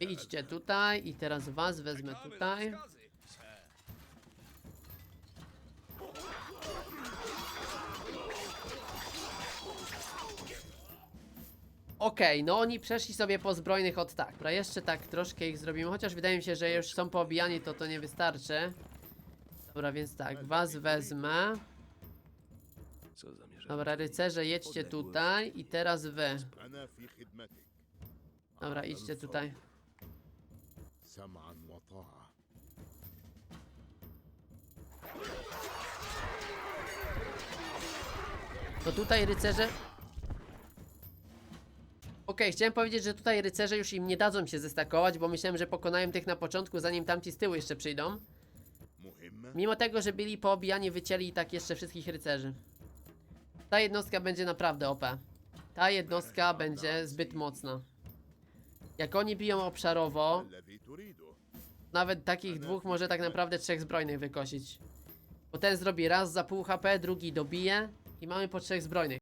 Idźcie tutaj i teraz was wezmę tutaj. Okej, okay, no oni przeszli sobie po zbrojnych od tak, pra jeszcze tak troszkę ich zrobimy, chociaż wydaje mi się, że już są poobijani, to to nie wystarczy. Dobra, więc tak, was wezmę. Dobra, rycerze, jedźcie tutaj i teraz wy. Dobra, idźcie tutaj. سمعا وطاعة To tutaj rycerze... Okej, chciałem powiedzieć, że tutaj rycerze już im nie dadzą się zestakować, bo myślałem, że pokonają tych na początku, zanim tamci z tyłu jeszcze przyjdą. مهمة Mimo tego, że byli poobijani, wycięli i tak jeszcze wszystkich rycerzy. Ta jednostka będzie naprawdę OP. Ta jednostka będzie zbyt mocna. Jak oni biją obszarowo, nawet takich dwóch może tak naprawdę trzech zbrojnych wykosić. Bo ten zrobi raz za pół HP, drugi dobije i mamy po trzech zbrojnych.